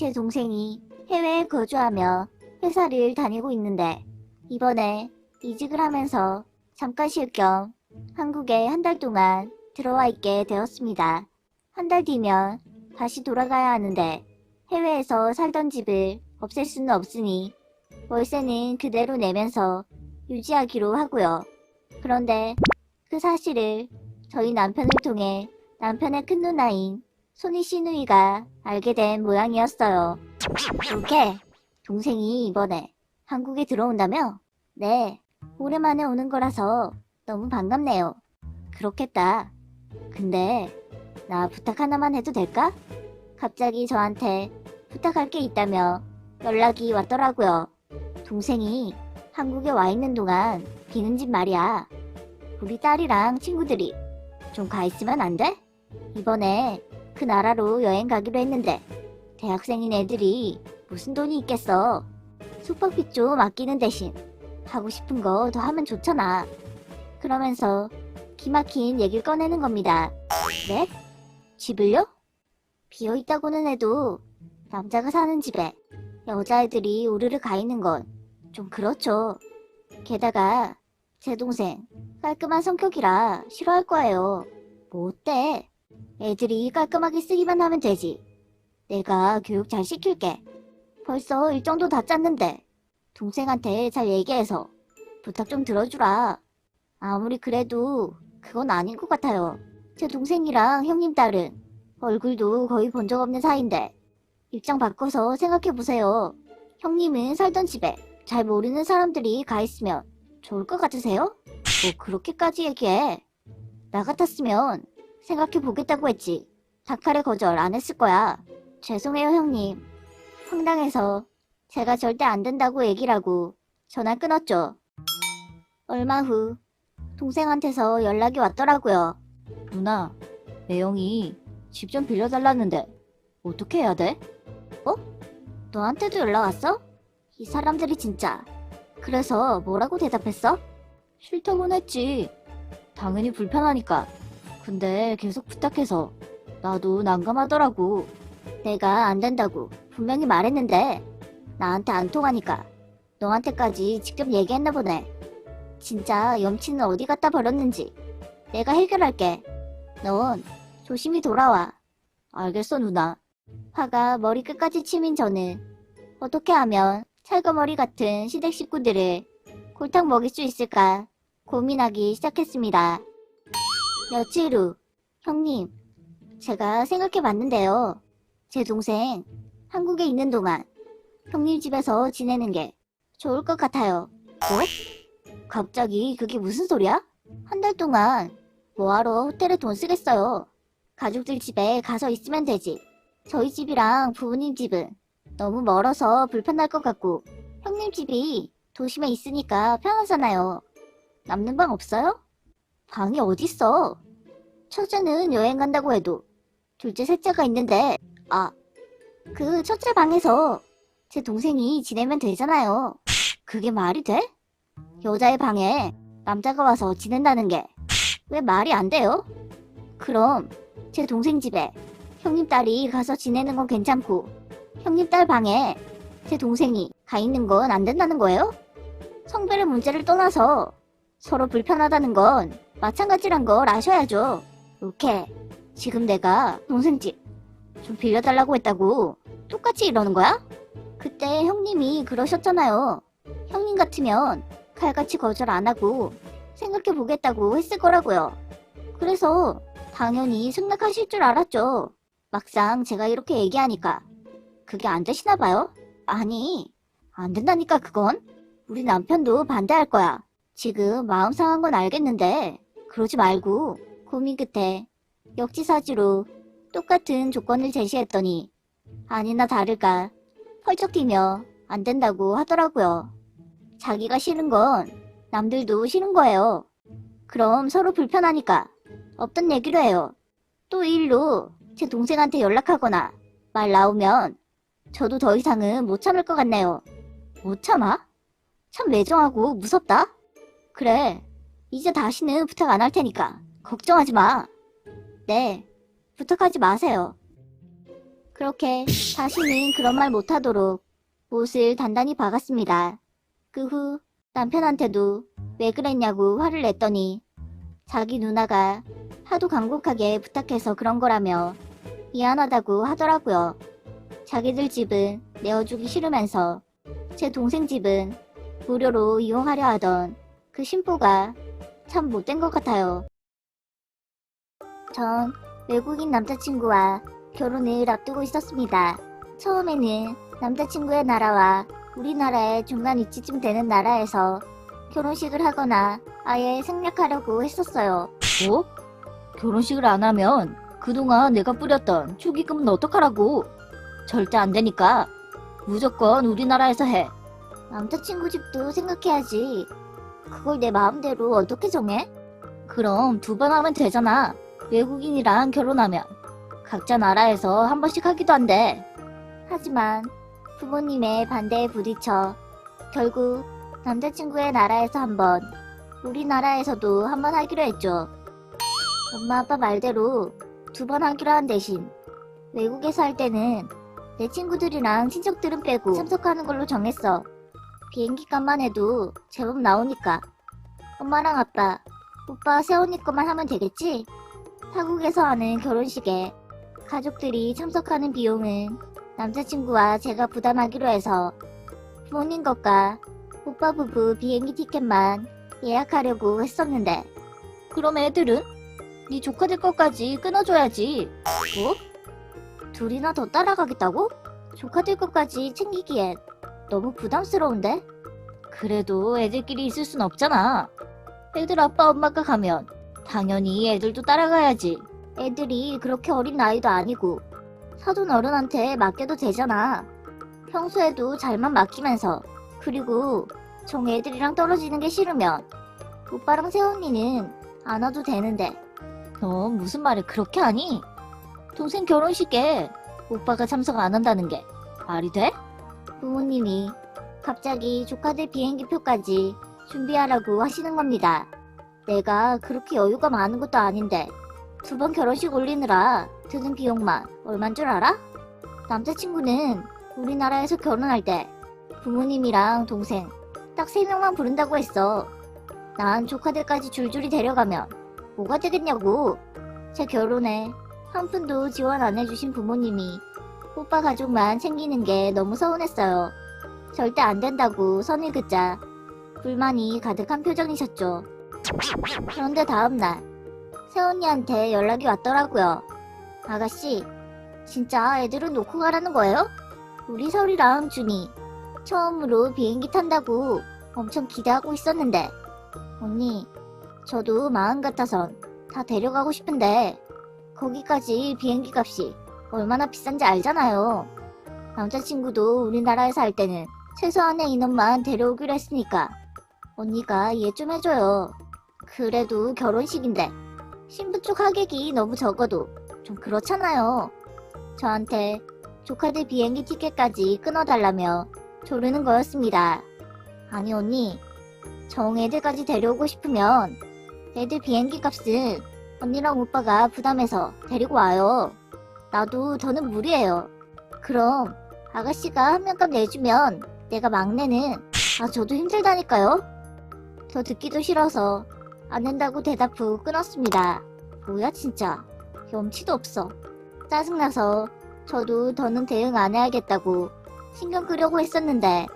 제 동생이 해외에 거주하며 회사를 다니고 있는데 이번에 이직을 하면서 잠깐 쉴 겸 한국에 한 달 동안 들어와 있게 되었습니다. 한 달 뒤면 다시 돌아가야 하는데 해외에서 살던 집을 없앨 수는 없으니 월세는 그대로 내면서 유지하기로 하고요. 그런데 그 사실을 저희 남편을 통해 남편의 큰 누나인 손희 씨누이가 알게 된 모양이었어요. 그렇게 동생이 이번에 한국에 들어온다며? 네, 오랜만에 오는 거라서 너무 반갑네요. 그렇겠다. 근데 나 부탁 하나만 해도 될까? 갑자기 저한테 부탁할 게 있다며 연락이 왔더라고요. 동생이 한국에 와 있는 동안 비는 집 말이야. 우리 딸이랑 친구들이 좀 가 있으면 안 돼? 이번에 그 나라로 여행 가기로 했는데 대학생인 애들이 무슨 돈이 있겠어. 숙박비 좀 아끼는 대신 하고 싶은 거 더 하면 좋잖아. 그러면서 기막힌 얘기를 꺼내는 겁니다. 네? 집을요? 비어있다고는 해도 남자가 사는 집에 여자애들이 우르르 가 있는 건 좀 그렇죠. 게다가 제 동생 깔끔한 성격이라 싫어할 거예요. 뭐 어때? 애들이 깔끔하게 쓰기만 하면 되지. 내가 교육 잘 시킬게. 벌써 일정도 다 짰는데 동생한테 잘 얘기해서 부탁 좀 들어주라. 아무리 그래도 그건 아닌 것 같아요. 제 동생이랑 형님 딸은 얼굴도 거의 본 적 없는 사이인데 입장 바꿔서 생각해보세요. 형님은 살던 집에 잘 모르는 사람들이 가 있으면 좋을 것 같으세요? 뭐 그렇게까지 얘기해. 나 같았으면 생각해 보겠다고 했지. 다칼에 거절 안 했을 거야. 죄송해요 형님. 황당해서 제가 절대 안 된다고 얘기를 하고 전화 끊었죠. 얼마 후 동생한테서 연락이 왔더라고요. 누나, 매영이 집 좀 빌려달라는데 어떻게 해야 돼? 어? 너한테도 연락 왔어? 이 사람들이 진짜. 그래서 뭐라고 대답했어? 싫다고는 했지. 당연히 불편하니까. 근데 계속 부탁해서 나도 난감하더라고. 내가 안 된다고 분명히 말했는데 나한테 안 통하니까 너한테까지 직접 얘기했나 보네. 진짜 염치는 어디 갖다 버렸는지 내가 해결할게. 넌 조심히 돌아와. 알겠어 누나. 화가 머리 끝까지 치민 저는 어떻게 하면 찰거머리 같은 시댁 식구들을 골탕 먹일 수 있을까 고민하기 시작했습니다. 며칠 후 형님 제가 생각해 봤는데요. 제 동생 한국에 있는 동안 형님 집에서 지내는 게 좋을 것 같아요. 뭐? 갑자기 그게 무슨 소리야? 한 달 동안 뭐하러 호텔에 돈 쓰겠어요. 가족들 집에 가서 있으면 되지. 저희 집이랑 부모님 집은 너무 멀어서 불편할 것 같고 형님 집이 도심에 있으니까 편하잖아요. 남는 방 없어요? 방이 어딨어? 첫째는 여행 간다고 해도 둘째 셋째가 있는데 아, 그 첫째 방에서 제 동생이 지내면 되잖아요. 그게 말이 돼? 여자의 방에 남자가 와서 지낸다는 게 왜 말이 안 돼요? 그럼 제 동생 집에 형님 딸이 가서 지내는 건 괜찮고 형님 딸 방에 제 동생이 가 있는 건 안 된다는 거예요? 성별의 문제를 떠나서 서로 불편하다는 건 마찬가지란 걸 아셔야죠. 오케이. 지금 내가 동생 집 좀 빌려달라고 했다고 똑같이 이러는 거야? 그때 형님이 그러셨잖아요. 형님 같으면 칼같이 거절 안 하고 생각해 보겠다고 했을 거라고요. 그래서 당연히 승낙하실 줄 알았죠. 막상 제가 이렇게 얘기하니까 그게 안 되시나 봐요? 아니, 안 된다니까 그건. 우리 남편도 반대할 거야. 지금 마음 상한 건 알겠는데 그러지 말고 고민 끝에 역지사지로 똑같은 조건을 제시했더니 아니나 다를까 펄쩍 뛰며 안 된다고 하더라고요. 자기가 싫은 건 남들도 싫은 거예요. 그럼 서로 불편하니까 없던 얘기로 해요. 또이 일로 제 동생한테 연락하거나 말 나오면 저도 더 이상은 못 참을 것 같네요. 못 참아? 참 매정하고 무섭다? 그래, 이제 다시는 부탁 안 할 테니까 걱정하지 마. 네, 부탁하지 마세요. 그렇게 다시는 그런 말 못하도록 못을 단단히 박았습니다. 그 후 남편한테도 왜 그랬냐고 화를 냈더니 자기 누나가 하도 간곡하게 부탁해서 그런 거라며 미안하다고 하더라고요. 자기들 집은 내어주기 싫으면서 제 동생 집은 무료로 이용하려 하던 그 심보가 참 못된 것 같아요. 전 외국인 남자친구와 결혼을 앞두고 있었습니다. 처음에는 남자친구의 나라와 우리나라의 중간 위치쯤 되는 나라에서 결혼식을 하거나 아예 생략하려고 했었어요. 뭐? 결혼식을 안 하면 그동안 내가 뿌렸던 축의금은 어떡하라고? 절대 안 되니까 무조건 우리나라에서 해. 남자친구 집도 생각해야지. 그걸 내 마음대로 어떻게 정해? 그럼 두 번 하면 되잖아. 외국인이랑 결혼하면 각자 나라에서 한 번씩 하기도 한대. 하지만 부모님의 반대에 부딪혀 결국 남자친구의 나라에서 한 번, 우리나라에서도 한 번 하기로 했죠. 엄마 아빠 말대로 두 번 하기로 한 대신 외국에서 할 때는 내 친구들이랑 친척들은 빼고 참석하는 걸로 정했어. 비행기 값만 해도 제법 나오니까. 엄마랑 아빠, 오빠 세훈이 것만 하면 되겠지? 타국에서 하는 결혼식에 가족들이 참석하는 비용은 남자친구와 제가 부담하기로 해서 부모님 것과 오빠 부부 비행기 티켓만 예약하려고 했었는데 그럼 애들은? 네 조카들 것까지 끊어줘야지. 뭐? 둘이나 더 따라가겠다고? 조카들 것까지 챙기기엔 너무 부담스러운데? 그래도 애들끼리 있을 순 없잖아. 애들 아빠 엄마가 가면 당연히 애들도 따라가야지. 애들이 그렇게 어린 나이도 아니고 사돈 어른한테 맡겨도 되잖아. 평소에도 잘만 맡기면서 그리고 정 애들이랑 떨어지는 게 싫으면 오빠랑 새언니는 안 와도 되는데 너 무슨 말을 그렇게 하니? 동생 결혼식에 오빠가 참석 안 한다는 게 말이 돼? 부모님이 갑자기 조카들 비행기표까지 준비하라고 하시는 겁니다. 내가 그렇게 여유가 많은 것도 아닌데 두 번 결혼식 올리느라 드는 비용만 얼만 줄 알아? 남자친구는 우리나라에서 결혼할 때 부모님이랑 동생 딱 세 명만 부른다고 했어. 난 조카들까지 줄줄이 데려가면 뭐가 되겠냐고. 제 결혼에 한 푼도 지원 안 해주신 부모님이 오빠 가족만 챙기는 게 너무 서운했어요. 절대 안 된다고 선을 긋자 불만이 가득한 표정이셨죠. 그런데 다음날 새언니한테 연락이 왔더라고요. 아가씨, 진짜 애들은 놓고 가라는 거예요? 우리 설이랑 준이 처음으로 비행기 탄다고 엄청 기대하고 있었는데 언니, 저도 마음 같아선 다 데려가고 싶은데 거기까지 비행기 값이 얼마나 비싼지 알잖아요. 남자친구도 우리나라에서 할 때는 최소한의 인원만 데려오기로 했으니까 언니가 이해 좀 해줘요. 그래도 결혼식인데 신부 쪽 하객이 너무 적어도 좀 그렇잖아요. 저한테 조카들 비행기 티켓까지 끊어달라며 조르는 거였습니다. 아니 언니, 정 애들까지 데려오고 싶으면 애들 비행기 값은 언니랑 오빠가 부담해서 데리고 와요. 나도 더는 무리예요. 그럼 아가씨가 한 명값 내주면 내가 막내는 아 저도 힘들다니까요. 더 듣기도 싫어서 안 된다고 대답 후 끊었습니다. 뭐야 진짜 염치도 없어. 짜증나서 저도 더는 대응 안 해야겠다고 신경 끄려고 했었는데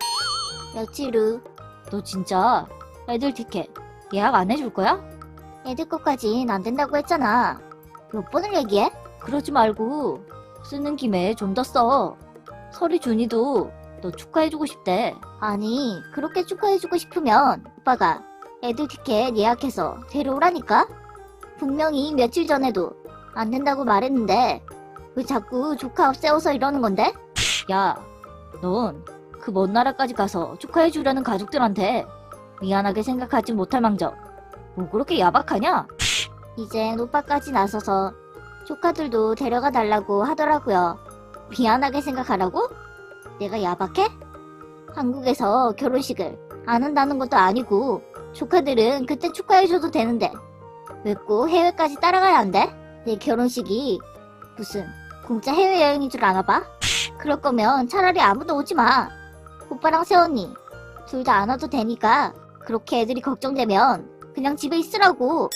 며칠 후 너 진짜 애들 티켓 예약 안 해줄 거야? 애들 것까진 안 된다고 했잖아. 몇 번을 얘기해? 그러지 말고 쓰는 김에 좀 더 써. 설이 준이도 너 축하해주고 싶대. 아니, 그렇게 축하해주고 싶으면 오빠가 애들 티켓 예약해서 데려오라니까? 분명히 며칠 전에도 안 된다고 말했는데 왜 자꾸 조카 앞세워서 이러는 건데? 야, 넌 그 먼 나라까지 가서 축하해주려는 가족들한테 미안하게 생각하지 못할 망정. 뭐 그렇게 야박하냐? 이젠 오빠까지 나서서 조카들도 데려가 달라고 하더라고요. 미안하게 생각하라고? 내가 야박해? 한국에서 결혼식을 안 한다는 것도 아니고 조카들은 그때 축하해줘도 되는데 왜 꼭 해외까지 따라가야 한대? 내 결혼식이 무슨 공짜 해외여행인 줄 아나 봐? 그럴 거면 차라리 아무도 오지 마. 오빠랑 새언니 둘 다 안 와도 되니까 그렇게 애들이 걱정되면 그냥 집에 있으라고. 뭐?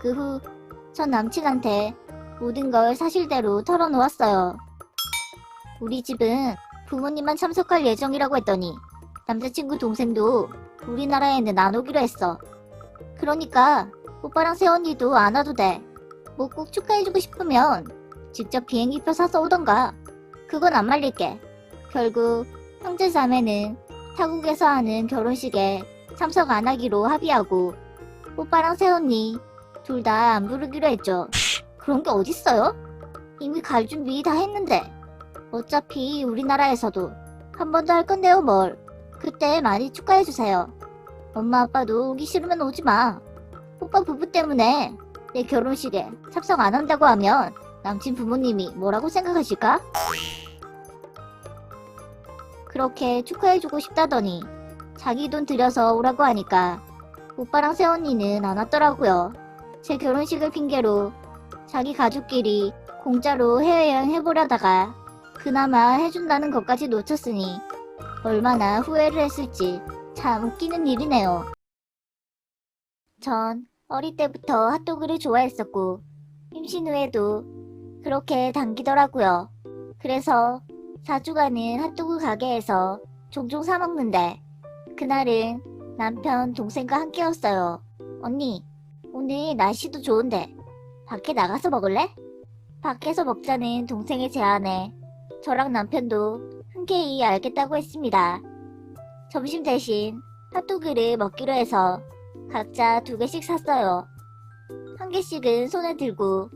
그 후 전 남친한테 모든 걸 사실대로 털어놓았어요. 우리 집은 부모님만 참석할 예정이라고 했더니 남자친구 동생도 우리나라에는 안 오기로 했어. 그러니까 오빠랑 새언니도 안 와도 돼. 뭐 꼭 축하해주고 싶으면 직접 비행기표 사서 오던가. 그건 안 말릴게. 결국 형제 자매는 타국에서 하는 결혼식에 참석 안 하기로 합의하고 오빠랑 새언니 둘 다 안 부르기로 했죠. 그런 게 어딨어요? 이미 갈 준비 다 했는데. 어차피 우리나라에서도 한 번 더 할 건데요, 뭘. 그때 많이 축하해주세요. 엄마 아빠도 오기 싫으면 오지 마. 오빠 부부 때문에 내 결혼식에 참석 안 한다고 하면 남친 부모님이 뭐라고 생각하실까? 그렇게 축하해주고 싶다더니 자기 돈 들여서 오라고 하니까 오빠랑 새언니는 안 왔더라고요. 제 결혼식을 핑계로 자기 가족끼리 공짜로 해외여행 해보려다가 그나마 해준다는 것까지 놓쳤으니 얼마나 후회를 했을지 참 웃기는 일이네요. 전 어릴 때부터 핫도그를 좋아했었고 임신 후에도 그렇게 당기더라고요. 그래서 자주 가는 핫도그 가게에서 종종 사 먹는데 그날은 남편 동생과 함께였어요. 언니, 오늘 날씨도 좋은데 밖에 나가서 먹을래? 밖에서 먹자는 동생의 제안에 저랑 남편도 흔쾌히 알겠다고 했습니다. 점심 대신 핫도그를 먹기로 해서 각자 두 개씩 샀어요. 한 개씩은 손에 들고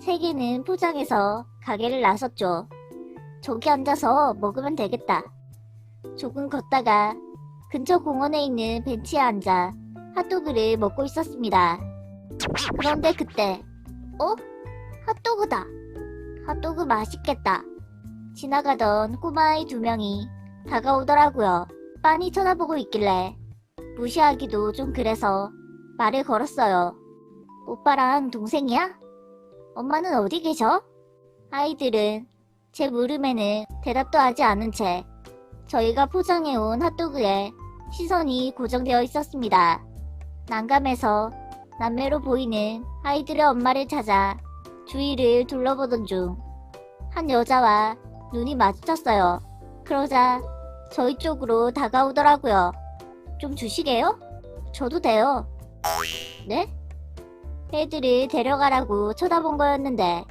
세 개는 포장해서 가게를 나섰죠. 저기 앉아서 먹으면 되겠다. 조금 걷다가 근처 공원에 있는 벤치에 앉아 핫도그를 먹고 있었습니다. 그런데 그때, 어? 핫도그다. 핫도그 맛있겠다. 지나가던 꼬마아이 두 명이 다가오더라고요. 빤히 쳐다보고 있길래 무시하기도 좀 그래서 말을 걸었어요. 오빠랑 동생이야? 엄마는 어디 계셔? 아이들은 제 물음에는 대답도 하지 않은 채 저희가 포장해온 핫도그에 시선이 고정되어 있었습니다. 난감해서 남매로 보이는 아이들의 엄마를 찾아 주위를 둘러보던 중 한 여자와 눈이 마주쳤어요. 그러자 저희 쪽으로 다가오더라고요. 좀 주시게요? 저도 돼요. 네? 애들을 데려가라고 쳐다본 거였는데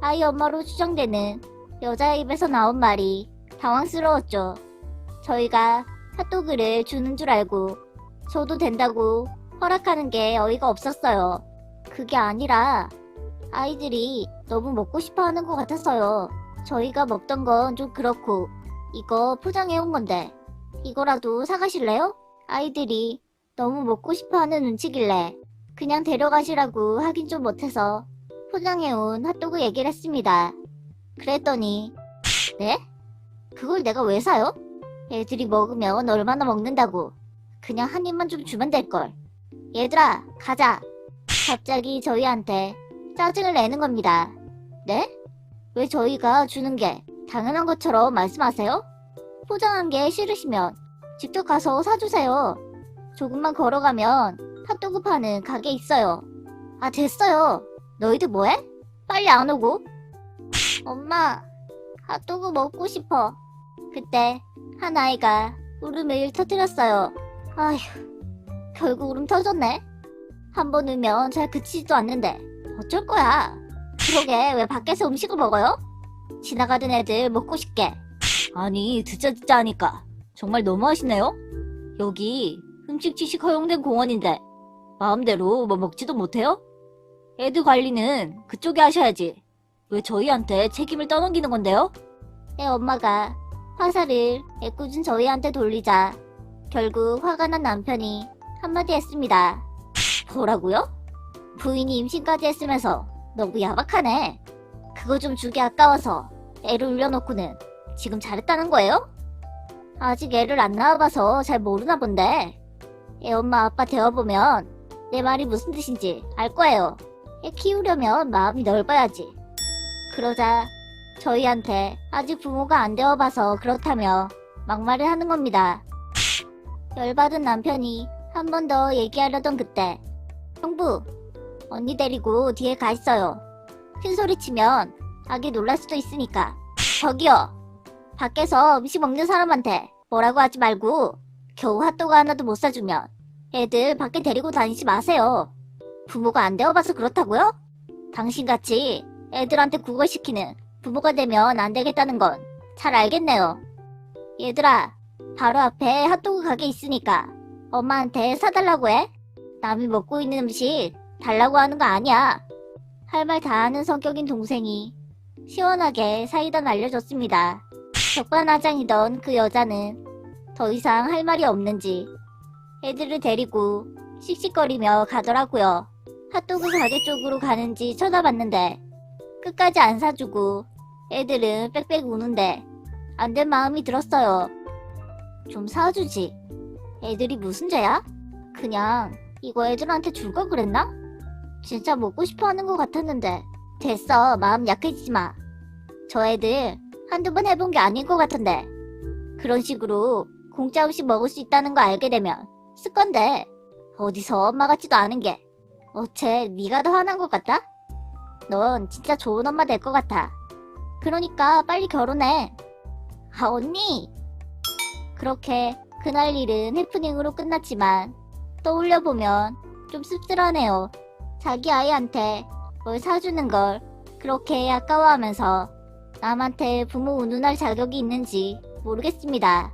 아이 엄마로 추정되는 여자의 입에서 나온 말이 당황스러웠죠. 저희가 핫도그를 주는 줄 알고 저도 된다고 허락하는 게 어이가 없었어요. 그게 아니라 아이들이 너무 먹고 싶어 하는 것 같아서요. 저희가 먹던 건 좀 그렇고 이거 포장해 온 건데 이거라도 사가실래요? 아이들이 너무 먹고 싶어 하는 눈치길래 그냥 데려가시라고 하긴 좀 못해서 포장해 온 핫도그 얘기를 했습니다. 그랬더니 네? 그걸 내가 왜 사요? 애들이 먹으면 얼마나 먹는다고. 그냥 한 입만 좀 주면 될걸. 얘들아, 가자. 갑자기 저희한테 짜증을 내는 겁니다. 네? 왜 저희가 주는 게 당연한 것처럼 말씀하세요? 포장한 게 싫으시면 직접 가서 사주세요. 조금만 걸어가면 핫도그 파는 가게 있어요. 아, 됐어요. 너희들 뭐해? 빨리 안 오고. 엄마, 핫도그 먹고 싶어. 그때 한 아이가 울음을 터뜨렸어요. 아휴, 결국 울음 터졌네. 한 번 울면 잘 그치지도 않는데 어쩔 거야. 그러게 왜 밖에서 음식을 먹어요? 지나가던 애들 먹고 싶게. 아니, 듣자 듣자 하니까 정말 너무하시네요? 여기 흠식 취식 허용된 공원인데 마음대로 뭐 먹지도 못해요? 애들 관리는 그쪽에 하셔야지. 왜 저희한테 책임을 떠넘기는 건데요? 애 엄마가 화살을 애꿎은 저희한테 돌리자 결국 화가 난 남편이 한마디 했습니다. 뭐라고요? 부인이 임신까지 했으면서 너무 야박하네. 그거 좀 주기 아까워서 애를 울려놓고는 지금 잘했다는 거예요? 아직 애를 안 낳아봐서 잘 모르나 본데 애 엄마 아빠 되어보면 내 말이 무슨 뜻인지 알 거예요. 애 키우려면 마음이 넓어야지. 그러자 저희한테 아직 부모가 안 되어봐서 그렇다며 막말을 하는 겁니다. 열받은 남편이 한 번 더 얘기하려던 그때 형부 언니 데리고 뒤에 가 있어요. 큰 소리 치면 아기 놀랄 수도 있으니까. 저기요. 밖에서 음식 먹는 사람한테 뭐라고 하지 말고 겨우 핫도그 하나도 못 사주면 애들 밖에 데리고 다니지 마세요. 부모가 안 되어봐서 그렇다고요? 당신같이 애들한테 구걸 시키는 부모가 되면 안 되겠다는 건 잘 알겠네요. 얘들아, 바로 앞에 핫도그 가게 있으니까 엄마한테 사달라고 해. 남이 먹고 있는 음식 달라고 하는 거 아니야. 할 말 다 하는 성격인 동생이 시원하게 사이다 알려줬습니다. 적반하장이던 그 여자는 더 이상 할 말이 없는지 애들을 데리고 씩씩거리며 가더라고요. 핫도그 가게 쪽으로 가는지 쳐다봤는데 끝까지 안 사주고 애들은 빽빽 우는데 안 된 마음이 들었어요. 좀 사주지. 애들이 무슨 죄야? 그냥 이거 애들한테 줄 걸 그랬나? 진짜 먹고 싶어 하는 것 같았는데. 됐어. 마음 약해지지 마. 저 애들 한두 번 해본 게 아닌 것 같은데. 그런 식으로 공짜 음식 먹을 수 있다는 거 알게 되면 쓸 건데. 어디서 엄마 같지도 않은 게. 어째 네가 더 화난 것 같다? 넌 진짜 좋은 엄마 될 것 같아. 그러니까 빨리 결혼해. 아, 언니! 그렇게 그날 일은 해프닝으로 끝났지만 떠올려 보면 좀 씁쓸하네요. 자기 아이한테 뭘 사주는 걸 그렇게 아까워하면서 남한테 부모 운운할 자격이 있는지 모르겠습니다.